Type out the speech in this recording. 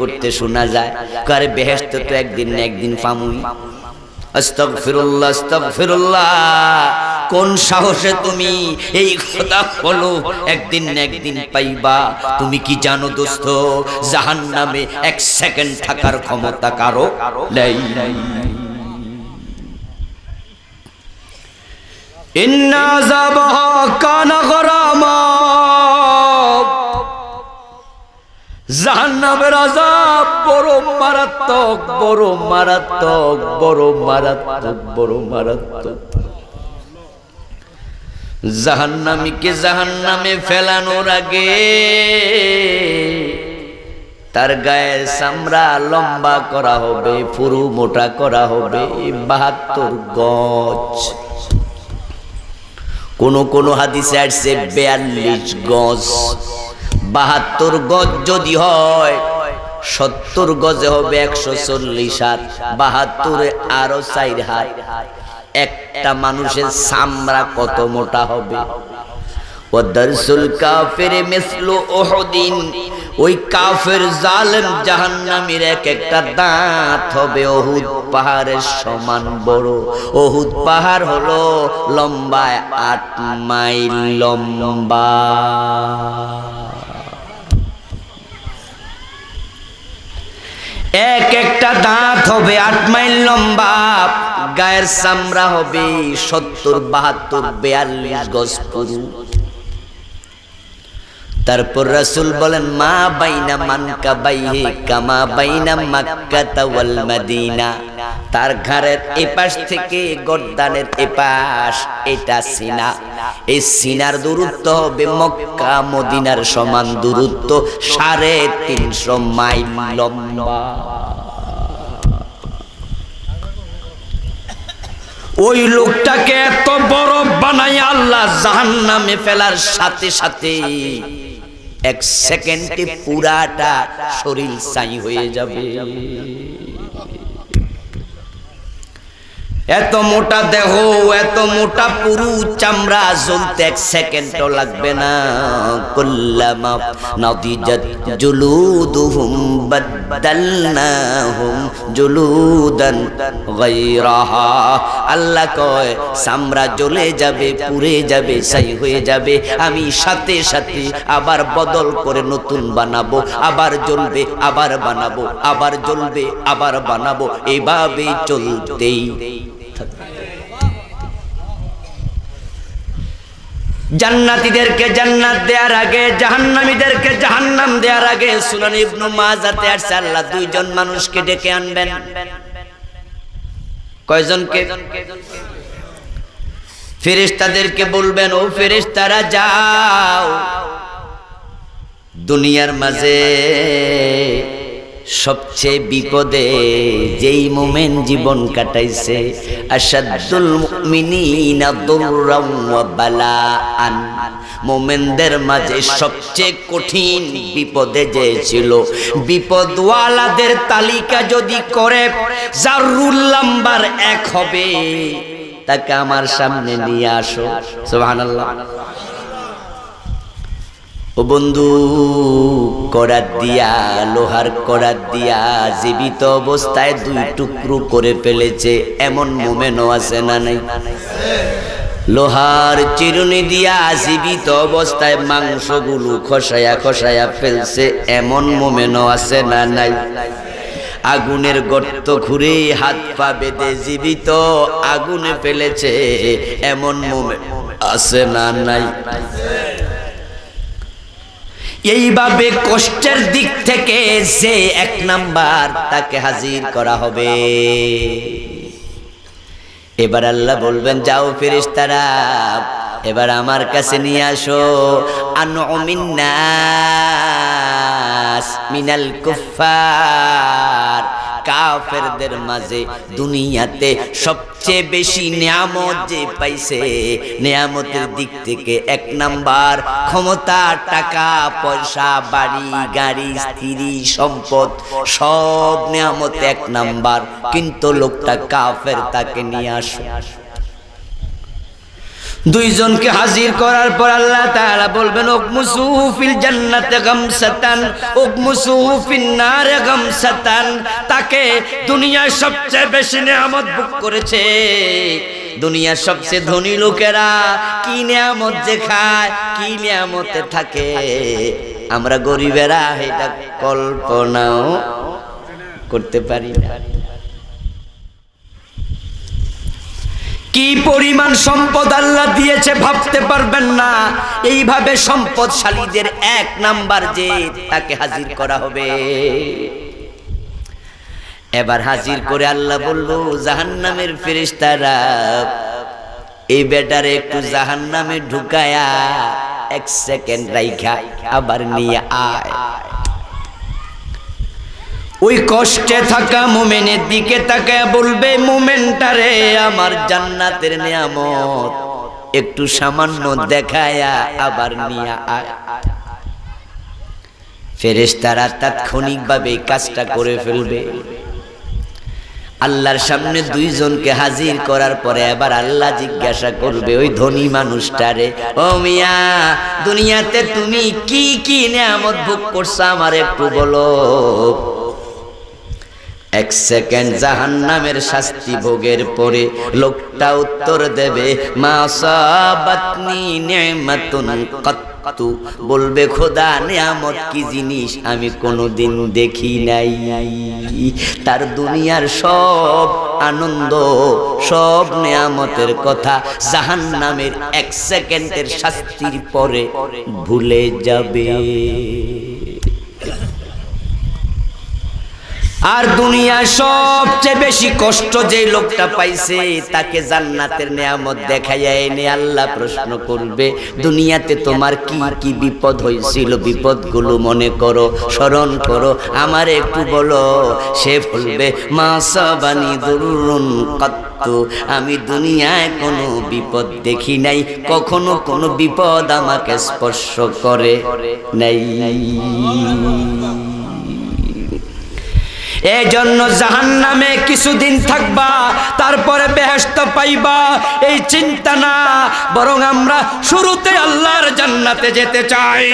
করতে শোনা যায়। কারে বেহেস্ত তো একদিন না একদিন পামুই। আস্তাগফিরুল্লাহ আস্তাগফিরুল্লাহ, কোন সাহসে তুমি এই কথা বলো? একদিন না একদিন পাইবা। তুমি কি জানো দোস্ত, জাহান্নামে এক সেকেন্ড থাকার ক্ষমতা কারও নেই। ইন্না যাবাহা কানা গরামা। জাহান্নামের আযাব বড় মারাত্মক বড় মারাত্মক বড় মারাত্মক বড় মারাত্মক। জাহান্নামীকে জাহান্নামে ফেলানোর আগে তার গায়ের চামড়া লম্বা করা হবে পুরু মোটা করা হবে, বাহাত্তর গজ। কোন কোন হাদিসে আসছে বেয়াল্লিশ গজ। বাহাত্তর গজ যদি হয়, সত্তর গজে হবে একশো চল্লিশ হাত। বাহাত্তরে আরও চার হাত। একটা মানুষের চামড়া কত মোটা হবে? ওই কাফের এক একটা দাঁত হবে। পাহাড়ের সমান বড়। পাহাড় আট মাইল লম্বা। এক একটা দাঁত হবে আট মাইল লম্বা, গায়ের চামড়া হবে সত্তর, বাহাত্তর, বেয়াল্লিশ গজ পুরু। তারপর রাসুল বলেন, মা বাইনা মানকা বাইহে কামা বাইনা মাক্কা তাওয়াল মদিনা। তার ঘরের এপাশ থেকে গর্দানের এপাশ, এটা সিনা। এই সিনার দূরত্ব হবে মক্কা, মদিনার সমান দূরত্ব সাড়ে তিনশো মাইল লম্বা। ওই লোকটাকে এত বড় বানাই আল্লাহ জাহান নামে ফেলার সাথে সাথে এক সেকেন্ডে পুরাটা শরীর সাই হয়ে যাবে। এত মোটা দেহ, এত মোটা পুরু চামড়া জ্বলতে এক সেকেন্ডও লাগবে না। কুল্লামা নদিজাত জুলুদুহুম বাদদালনাহুম জুলুদান গায়রাহা। আল্লাহ কয় চামড়া জ্বলে যাবে, পুড়ে যাবে ছাই হয়ে যাবে। আমি সাথে সাথে আবার বদল করে নতুন বানাবো, আবার জ্বলবে, আবার বানাবো, আবার জ্বলবে, আবার বানাবো। এভাবে চলতেই জান্নাতীদেরকে জান্নাত দেওয়ার আগে, জাহান্নামীদেরকে জাহান্নাম দেওয়ার আগে সুনান ইবনু মাজাতে আসছে। আল্লাহ দুইজন মানুষকে ডেকে আনবেন। কয়জনকে? ফেরেশতাদেরকে বলবেন, ও ফেরেশতারা, যাও। দুনিয়ার মাঝে সবচেয়ে বিপদে যেই মোমেন জীবন কাটাইছে আসাদুল মুমিনিনা দুররাম ওয়া বালাআন। মোমেনদের মাঝে সবচেয়ে কঠিন বিপদে যে ছিল, বিপদওয়ালাদের তালিকা যদি করে যার রুল নাম্বার এক হবে। তাকে আমার সামনে নিয়ে আসো। সুবহানাল্লাহ। ও বন্ধু, করাত দিয়া, লোহার করাত দিয়া, জীবিত অবস্থায় দুই টুকরো করে ফেলেছে, এমন মোমেনও আছে না নাই? লোহার চিরুনি দিয়া জীবিত অবস্থায় মাংসগুলো খসায়া খসায়া ফেলছে, এমন মোমেনও আছে না নাই? আগুনের গর্ত ঘুরে হাত পা বেঁধে জীবিত আগুনে ফেলেছে, এমন মোমে আছে না নাই? এইভাবে কষ্টের দিক থেকে যে এক নাম্বার তাকে হাজির করা হবে। এবার আল্লাহ বলবেন, যাও ফেরেশতারা, এবার আমার কাছে নিয়ে আসো। আনমিন্নাস মিনাল কুফার কাফেরদের মাঝে দুনিয়াতে সবচেয়ে বেশি নিয়ামত যে পাইছে, নিয়ামতের দিক থেকে এক নাম্বার ক্ষমতা, টাকা, পয়সা, বাড়ি, গাড়ি, স্ত্রী, সম্পদ, সব নিয়ামত এক নাম্বার। কিন্তু লোকটা কাফের তাকে নিয়ে আসো। দুইজনকে হাজির করার পর আল্লাহ তাআলা বলবেন উকমুসুফিল জান্নাতে গামসাতান উকমুসুফিন নারে গামসাতান তাকে দুনিয়ার সবচেয়ে বেশি নিয়ামত ভোগ করেছে। দুনিয়ার সবচেয়ে ধনী লোকেরা কি নিয়ামত যে খায়, কি নিয়ামতে থাকে? আমরা গরিবেরা এটা কল্পনাও করতে পারি না। কি পরিমাণ সম্পদ আল্লাহ দিয়েছে ভাবতে পারবেন না। এইভাবে সম্পদশালীদের এক নাম্বার যে তাকে হাজির করা হবে। এবার হাজির করে আল্লাহ বলব জাহান্নামের ফেরেশতারা, এই বেটারে একটু জাহান্নামে ঢুকায়া এক সেকেন্ড রাইখা আবার নিয়ে আয়। ওই কষ্টে থাকা মোমেনের দিকে তাকায় বলবে মোমেনটারে আমার জান্নাতের নিয়ামত। একটু সামান্য দেখায়া আবার নিয়ে ফেরেশতারা তাৎক্ষণিকভাবে কাজটা করে ফেলবে। আল্লাহর সামনে দুইজনকে হাজির করার পরে এবার আল্লাহ জিজ্ঞাসা করবে, ওই ধনী মানুষটারে ও মিয়া, দুনিয়াতে তুমি কি কি নিয়ামত ভোগ করছ আমার একটু বলো। এক সেকেন্ড জাহান নামের শাস্তি ভোগের পরে লোকটা উত্তর দেবে বলবে, খোদা, নিয়ামত কি জিনিস আমি কোনোদিন দেখি নাই। তার দুনিয়ার সব আনন্দ, সব নিয়ামতের কথা জাহান নামের এক সেকেন্ডের শাস্তির পরে ভুলে যাবে। আর দুনিয়ার সবচেয়ে বেশি কষ্ট যে লোকটা পাইছে, তাকে জান্নাতের নিয়ামত দেখাইয়া এনে আল্লাহ প্রশ্ন করবে, দুনিয়াতে তোমার কি কি বিপদ হয়েছিল বিপদগুলো মনে করো, স্মরণ করো, আমার একটু বলো। সে বলবে, মা সাবানি দুরুন কত্তু, আমি দুনিয়ায় কোনো বিপদ দেখি নাই, কখনো কোনো বিপদ আমাকে স্পর্শ করে নাই। এই জন্য জাহান নামে কিছুদিন থাকবা, তারপরে বেহেস্ত পাইবা। এই চিন্তা না, বরং আমরা শুরুতে আল্লাহর জান্নাতে যেতে চাই।